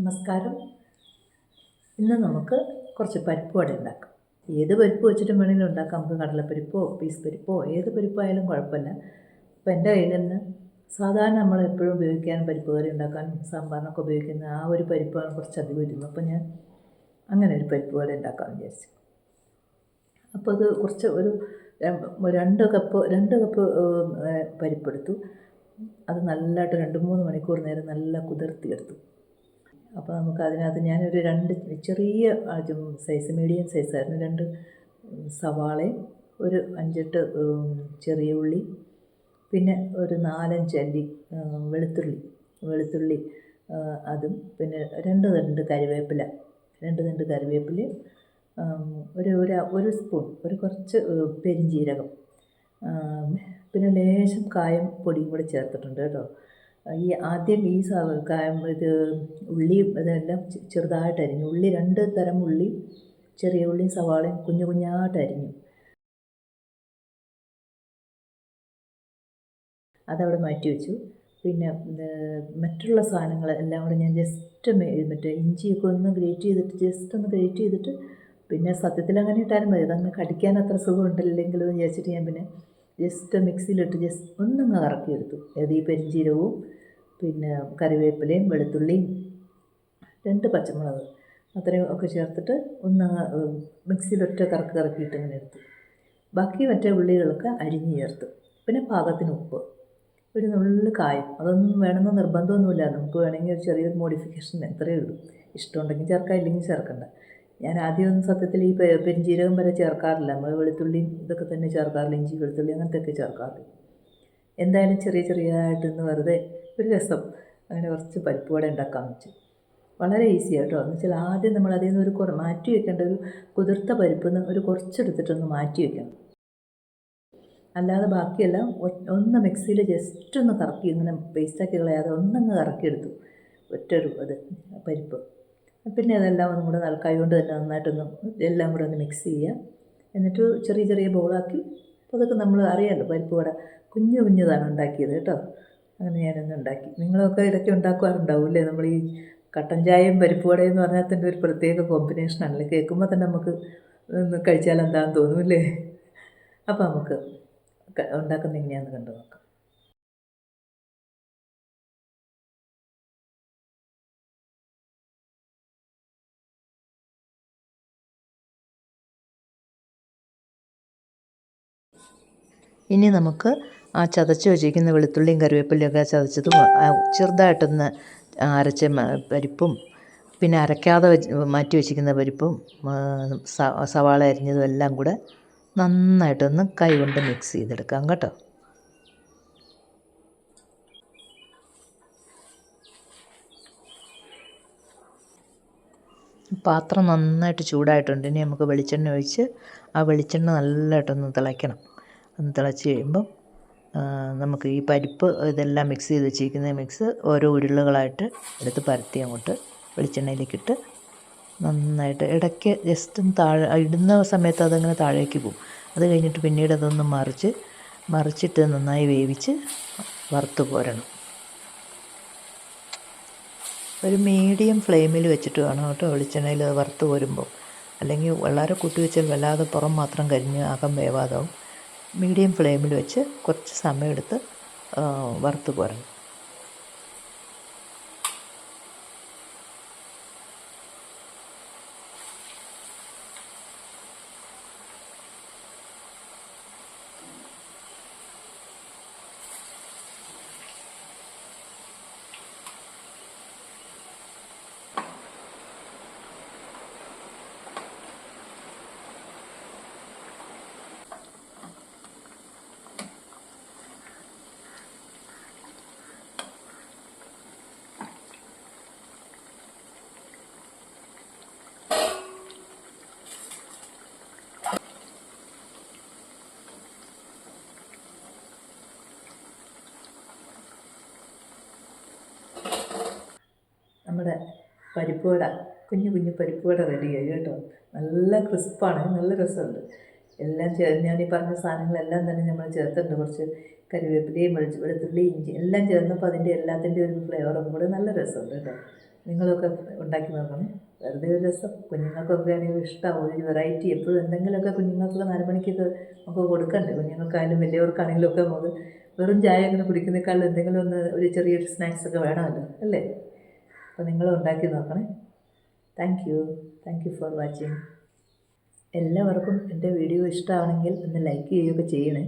നമസ്കാരം. ഇന്ന് നമുക്ക് കുറച്ച് പരിപ്പ് വട ഉണ്ടാക്കാം. ഏത് പരിപ്പ് വെച്ചിട്ടും വേണമെങ്കിലും ഉണ്ടാക്കാം. നമുക്ക് കടലപ്പരിപ്പോ പീസ് പരിപ്പോ ഏത് പരിപ്പായാലും കുഴപ്പമില്ല. അപ്പോൾ എന്റെ കയ്യിൽ നിന്ന് സാധാരണ നമ്മൾ എപ്പോഴും ഉപയോഗിക്കാൻ പരിപ്പ് കറി ഉണ്ടാക്കാനും സാമ്പാറിനൊക്കെ ഉപയോഗിക്കുന്ന ആ ഒരു പരിപ്പാണ് കുറച്ചധികം ഇരുന്നു അപ്പോൾ ഞാൻ അങ്ങനെ ഒരു പരിപ്പ് വട ഉണ്ടാക്കാമെന്ന് വിചാരിച്ചു. അപ്പോൾ അത് കുറച്ച് ഒരു രണ്ട് കപ്പ് രണ്ട് കപ്പ് പരിപ്പെടുത്തു അത് നല്ലതായിട്ട് രണ്ട് മൂന്ന് മണിക്കൂർ നേരം നല്ല കുതിർത്തിയെടുത്തു അപ്പോൾ നമുക്ക് അതിനകത്ത് ഞാനൊരു രണ്ട് ചെറിയ സൈസ് മീഡിയം സൈസായിരുന്നു രണ്ട് സവാളയും ഒരു അഞ്ചെട്ട് ചെറിയ ഉള്ളി പിന്നെ ഒരു നാലഞ്ച് അല്ലി വെളുത്തുള്ളി വെളുത്തുള്ളി അതും പിന്നെ രണ്ട് രണ്ട് കരിവേപ്പില രണ്ട് രണ്ട് കറിവേപ്പിലയും ഒരു ഒരു ഒരു സ്പൂൺ ഒരു കുറച്ച് പെരിഞ്ചീരകം പിന്നെ ലേശം കായം പൊടിയും കൂടെ ചേർത്തിട്ടുണ്ട് കേട്ടോ. ഈ ആദ്യം ഈ ഇത് ഉള്ളിയും ഇതെല്ലാം ചെ- ചെറുതായിട്ട് അരിഞ്ഞു. ഉള്ളി രണ്ട് തരം ഉള്ളി ചെറിയ ഉള്ളിയും സവാളയും കുഞ്ഞു കുഞ്ഞായിട്ട് അരിഞ്ഞു. അതവിടെ മാറ്റി വെച്ചു. പിന്നെ മറ്റുള്ള സാധനങ്ങൾ എല്ലാം കൂടെ ഞാൻ ജസ്റ്റ് മറ്റേ ഇഞ്ചിയൊക്കെ ഒന്ന് ഗ്രേറ്റ് ചെയ്തിട്ട് ജസ്റ്റ് ഒന്ന് ഗ്രേറ്റ് ചെയ്തിട്ട് പിന്നെ സത്യത്തിൽ അങ്ങനെ ഇട്ടാലും മതി. അതങ്ങനെ കടിക്കാൻ അത്ര സുഖം ഉണ്ടല്ലെങ്കിലും വിചാരിച്ചിട്ട് ഞാൻ പിന്നെ ജസ്റ്റ് മിക്സിയിലിട്ട് ജസ്റ്റ് ഒന്നങ്ങ് കറക്കിയെടുത്തു. അതായത് ഈ പെരിഞ്ചീരകവും പിന്നെ കറിവേപ്പിലയും വെളുത്തുള്ളിയും രണ്ട് പച്ചമുളക് അത്രയും ഒക്കെ ചേർത്തിട്ട് ഒന്ന് മിക്സിയിലൊറ്റ കറക്ക് കറക്കിയിട്ട് ഇങ്ങനെ എടുത്തു. ബാക്കി മറ്റേ ഉള്ളികളൊക്കെ അരിഞ്ഞ് ചേർത്തു. പിന്നെ പാകത്തിന് ഉപ്പ്. ഒരു നുള്ളു കായം. അതൊന്നും വേണമെന്ന് നിർബന്ധമൊന്നുമില്ല. നമുക്ക് വേണമെങ്കിൽ ഒരു ചെറിയൊരു മോഡിഫിക്കേഷൻ എത്രയേ ഉള്ളൂ. ഇഷ്ടമുണ്ടെങ്കിൽ ചേർക്കാം ഇല്ലെങ്കിൽ ചേർക്കണ്ട. ഞാൻ ആദ്യമൊന്നും സത്യത്തിൽ ഈ പെരുംജീരകം വരെ ചേർക്കാറില്ല. നമ്മൾ വെളുത്തുള്ളിയും ഇതൊക്കെ തന്നെ ചേർക്കാറില്ല. ഇഞ്ചി വെളുത്തുള്ളി അങ്ങനത്തെയൊക്കെ ചേർക്കാറില്ല. എന്തായാലും ചെറിയ ചെറിയതായിട്ടൊന്ന് വെറുതെ ഒരു രസം. അങ്ങനെ കുറച്ച് പരിപ്പ് വട ഉണ്ടാക്കാൻ വെച്ചു. വളരെ ഈസി ആട്ടോ. എന്ന് വെച്ചാൽ ആദ്യം നമ്മൾ അതിൽ നിന്ന് ഒരു മാറ്റി വെക്കേണ്ട ഒരു കുതിർത്ത പരിപ്പ് ഒരു കുറച്ചെടുത്തിട്ടൊന്ന് മാറ്റി വെക്കണം. അല്ലാതെ ബാക്കിയെല്ലാം ഒന്ന് മിക്സിയിൽ ജസ്റ്റ് ഒന്ന് കറക്കി ഇങ്ങനെ പേസ്റ്റാക്കി കളയാതെ ഒന്നങ്ങ് കറക്കിയെടുത്തു. ഒറ്റൊരു അത് പരിപ്പ്. പിന്നെ അതെല്ലാം ഒന്നും കൂടെ നല്ല കൈ കൊണ്ട് തന്നെ നന്നായിട്ടൊന്ന് എല്ലാം കൂടെ ഒന്ന് മിക്സ് ചെയ്യുക. എന്നിട്ട് ചെറിയ ചെറിയ ബോളാക്കി അപ്പോൾ അതൊക്കെ നമ്മൾ അറിയാമല്ലോ പരിപ്പ് വട. കുഞ്ഞു കുഞ്ഞതാണ് ഉണ്ടാക്കിയത് കേട്ടോ. അങ്ങനെ ഞാനൊന്ന് ഉണ്ടാക്കി. നിങ്ങളൊക്കെ ഇടയ്ക്ക് ഉണ്ടാക്കാറുണ്ടാവും അല്ലേ? നമ്മൾ ഈ കട്ടൻ ചായയും പരിപ്പ് വടയും എന്ന് പറഞ്ഞാൽ തന്നെ ഒരു പ്രത്യേക കോമ്പിനേഷനാണല്ലേ കേൾക്കുമ്പോൾ തന്നെ നമുക്ക് കഴിച്ചാൽ എന്താണെന്ന് തോന്നുമല്ലേ അപ്പോൾ നമുക്ക് ഉണ്ടാക്കുന്ന എങ്ങനെയാണെന്ന് കണ്ടു നോക്കാം ഇനി നമുക്ക് ആ ചതച്ച് വെച്ചിരിക്കുന്ന വെളുത്തുള്ളിയും കറിവേപ്പിലൊക്കെ ചതച്ചതും ചെറുതായിട്ടൊന്ന് അരച്ച പരിപ്പും പിന്നെ അരയ്ക്കാതെ മാറ്റി വെച്ചിരിക്കുന്ന പരിപ്പും സവാള അരിഞ്ഞതും എല്ലാം കൂടെ നന്നായിട്ടൊന്ന് കൈ കൊണ്ട് മിക്സ് ചെയ്തെടുക്കാം കേട്ടോ. പാത്രം നന്നായിട്ട് ചൂടായിട്ടുണ്ട്. ഇനി നമുക്ക് വെളിച്ചെണ്ണ ഒഴിച്ച് ആ വെളിച്ചെണ്ണ നല്ലതായിട്ടൊന്ന് തിളയ്ക്കണം. ഒന്ന് തിളച്ച് കഴിയുമ്പം നമുക്ക് ഈ പരിപ്പ് ഇതെല്ലാം മിക്സ് ചെയ്ത് വെച്ചിരിക്കുന്ന മിക്സ് ഓരോ ഉരുളകളായിട്ട് എടുത്ത് പരത്തി അങ്ങോട്ട് വെളിച്ചെണ്ണയിലേക്കിട്ട് നന്നായിട്ട് ഇടയ്ക്ക് ജസ്റ്റ് താഴെ ഇടുന്ന സമയത്ത് അതങ്ങനെ താഴേക്ക് പോകും. അത് കഴിഞ്ഞിട്ട് പിന്നീട് അതൊന്ന് മറിച്ച് മറിച്ചിട്ട് നന്നായി വേവിച്ച് വറുത്ത് പോരണം ഒരു മീഡിയം ഫ്ലെയിമിൽ വെച്ചിട്ട് വേണം കേട്ടോ വെളിച്ചെണ്ണയിൽ വറുത്ത് പോരുമ്പോൾ അല്ലെങ്കിൽ വളരെ കൂട്ടി വെച്ചാൽ വല്ലാതെ പുറം മാത്രം കരിഞ്ഞ് അകം വേവാതാവും. മീഡിയം ഫ്ലെയിമിൽ വെച്ച് കുറച്ച് സമയമെടുത്ത് വറുത്ത് പോരണം. നമ്മുടെ പരിപ്പ് വട കുഞ്ഞു കുഞ്ഞു പരിപ്പ് വട റെഡിയായി കേട്ടോ. നല്ല ക്രിസ്പാണ് നല്ല രസമുണ്ട്. എല്ലാം ചേർ ഞാൻ ഈ പറഞ്ഞ സാധനങ്ങളെല്ലാം തന്നെ നമ്മൾ ചേർത്തിട്ടുണ്ട്. കുറച്ച് കരിവേപ്പിലയും വെളിച്ച് വെളുത്തുള്ളി ഇഞ്ചി എല്ലാം ചേർന്നപ്പോൾ അതിന്റെ എല്ലാത്തിന്റെ ഒരു ഫ്ലേവറും കൂടെ നല്ല രസമുണ്ട് കേട്ടോ. നിങ്ങളൊക്കെ ഉണ്ടാക്കി നോക്കണം. വെറുതെ ഒരു രസം. കുഞ്ഞുങ്ങൾക്കൊക്കെ ആണെങ്കിൽ ഇഷ്ടമാവും ഒരു വെറൈറ്റി എപ്പോഴും എന്തെങ്കിലുമൊക്കെ കുഞ്ഞുങ്ങൾക്കൊക്കെ നാല് മണിക്കൊക്കെ നമുക്ക് കൊടുക്കണ്ടേ? കുഞ്ഞുങ്ങൾക്കായാലും വലിയവർക്കാണെങ്കിലും ഒക്കെ നമുക്ക് വെറും ചായ അങ്ങനെ കുടിക്കുന്നേക്കാളും എന്തെങ്കിലും ഒന്ന് ഒരു ചെറിയൊരു സ്നാക്സ് ഒക്കെ വേണമല്ലോ അല്ലേ? അപ്പോൾ നിങ്ങളും ഉണ്ടാക്കി നോക്കണേ. Thank you thank you for watching എല്ലാവർക്കും എന്റെ വീഡിയോ ഇഷ്ടമാണെങ്കിൽ ഒന്ന് ലൈക്ക് ചെയ്യുകയൊക്കെ ചെയ്യണേ.